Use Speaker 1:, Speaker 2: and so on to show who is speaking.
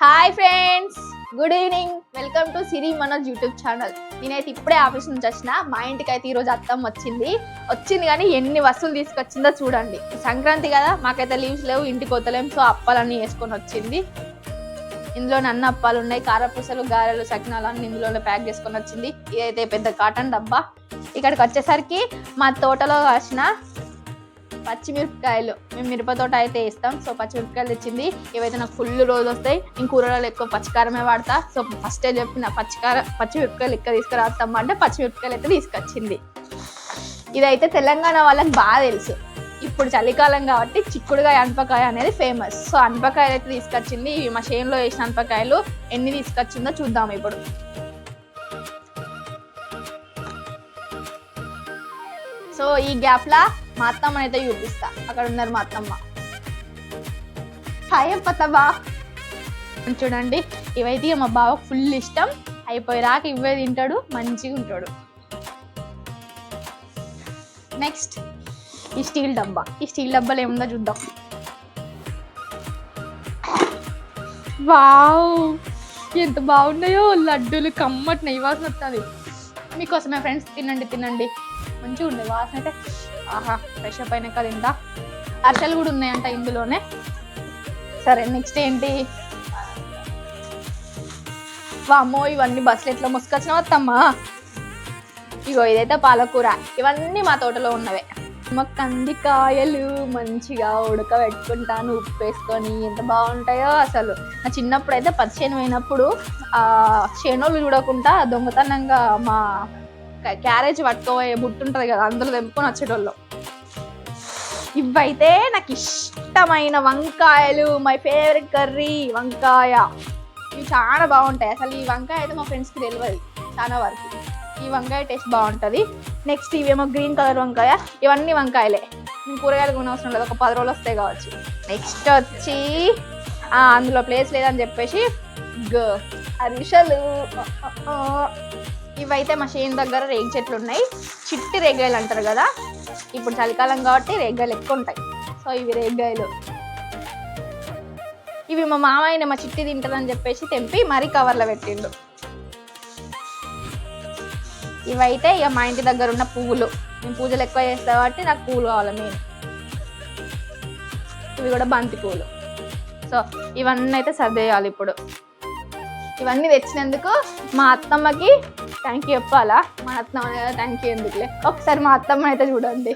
Speaker 1: Hi friends good evening welcome to Siri Manoj YouTube channel నేనైతే ఇప్పుడే office నుంచి వచ్చిన మా ఇంటికి అయితే ఈరోజు అత్తమ్మ వచ్చింది. వచ్చింది కానీ ఎన్ని వస్తువులు తీసుకొచ్చిందో చూడండి. సంక్రాంతి కదా మాకైతే లీవ్స్ లేవు ఇంటికి వద్దలేం సో అప్పాలన్నీ వేసుకొని వచ్చింది. ఇందులో అన్న అప్పాలు ఉన్నాయి కారపూసలు గారెలు సకినాలు అన్ని ఇందులోనే ప్యాక్ చేసుకొని వచ్చింది. ఇదైతే పెద్ద కాటన్ డబ్బా. ఇక్కడికి వచ్చేసరికి మా తోటలో కాసిన పచ్చిమిరపకాయలు మేము మిరప తోట అయితే వేస్తాం. సో పచ్చిమిరపకాయలు తెచ్చింది. ఇవైతే నాకు ఫుల్ రోజు వస్తాయి నేను కూరలో ఎక్కువ పచ్చికారమే వాడతా. సో ఫస్టే చెప్పిన పచ్చికార పచ్చిమిరపకాయలు ఎక్కువ తీసుకురాస్తాం అంటే పచ్చిమిరపకాయలు అయితే తీసుకొచ్చింది. ఇదైతే తెలంగాణ వాళ్ళకి బాగా తెలుసు. ఇప్పుడు చలికాలం కాబట్టి చిక్కుడుగాయ అనపకాయ అనేది ఫేమస్. సో అనపకాయలు అయితే తీసుకొచ్చింది. ఇవి మా చేనులో వేసిన అనపకాయలు ఎన్ని తీసుకొచ్చిందో చూద్దాం ఇప్పుడు. సో ఈ గ్యాప్లా మా అత్తమ్మని అయితే చూపిస్తా. అక్కడ ఉన్నారు మా అత్తమ్మ. హాయ్ పతబా చూడండి ఇవైతే ఇక మా బావకు ఫుల్ ఇష్టం. అయిపోయేరాక ఇవే తింటాడు మంచిగా ఉంటాడు. నెక్స్ట్ ఈ స్టీల్ డబ్బా. ఈ స్టీల్ డబ్బాలో ఏముందో చూద్దాం. వావ్! ఎంత బాగున్నాయో లడ్డూలు కమ్మటి నెయ్యి వాసన వస్తుంది మీకోసమే ఫ్రెండ్స్ తినండి తినండి. మంచిగా ఉండే వాసన అయితే. ఆహా ఫ్రెష్ అప్ అయినాక తింటా. అరిసెలు కూడా ఉన్నాయంట ఇందులోనే. సరే నెక్స్ట్ ఏంటి? వామ్మో ఇవన్నీ బస్సులు ఎట్లా ముసుకొచ్చినా వస్తామ్మా ఇగో ఇదైతే పాలకూర. ఇవన్నీ మా తోటలో ఉన్నవే. మా కందికాయలు మంచిగా ఉడకబెట్టుకుంటాను ఉప్పు వేసుకొని ఎంత బాగుంటాయో అసలు. నా చిన్నప్పుడు అయితే పచ్చేను పోయినప్పుడు ఆ చేనోళ్ళు చూడకుండా దొంగతనంగా మా క్యారేజ్ పట్టుకోబోయే బుట్టు ఉంటుంది కదా అందులో తెంపుకొని వచ్చేటోళ్ళు. ఇవైతే నాకు ఇష్టమైన వంకాయలు మై ఫేవరెట్ కర్రీ వంకాయ. ఇవి చాలా బాగుంటాయి. అసలు ఈ వంకాయ అయితే మా ఫ్రెండ్స్కి తెలియదు చాలా వరకు. ఈ వంకాయ టేస్ట్ బాగుంటుంది. నెక్స్ట్ ఇవేమో గ్రీన్ కలర్ వంకాయ. ఇవన్నీ వంకాయలే. కూరగాయలు కొన అవసరం లేదు. ఒక పది రోజులు వస్తాయి కావచ్చు. నెక్స్ట్ వచ్చి అందులో ప్లేస్ లేదని చెప్పేసి గ- అరిసెలు. ఇవైతే మా చేను దగ్గర రేగి చెట్లు ఉన్నాయి. చిట్టి రేగాయలు అంటారు కదా. ఇప్పుడు చలికాలం కాబట్టి రేగాయలు ఎక్కువ ఉంటాయి. సో ఇవి రేగాయలు. ఇవి మా మామయ్య మా చిట్టి తింటదని చెప్పేసి తెంపి మరీ కవర్లో పెట్టిండు. ఇవైతే ఇక మా ఇంటి దగ్గర ఉన్న పువ్వులు. నేను పూజలు ఎక్కువ చేస్తా కాబట్టి నాకు పువ్వులు కావాలి మెయిన్ ఇవి కూడా బంతి పువ్వులు సో ఇవన్నీ అయితే సర్దేయాలి ఇప్పుడు. ఇవన్నీ తెచ్చినందుకు మా అత్తమ్మకి థ్యాంక్ యూ చెప్పాలా? మా అత్తమ్మ థ్యాంక్ యూ ఎందుకులే? ఒకసారి మా అత్తమ్మ అయితే చూడండి.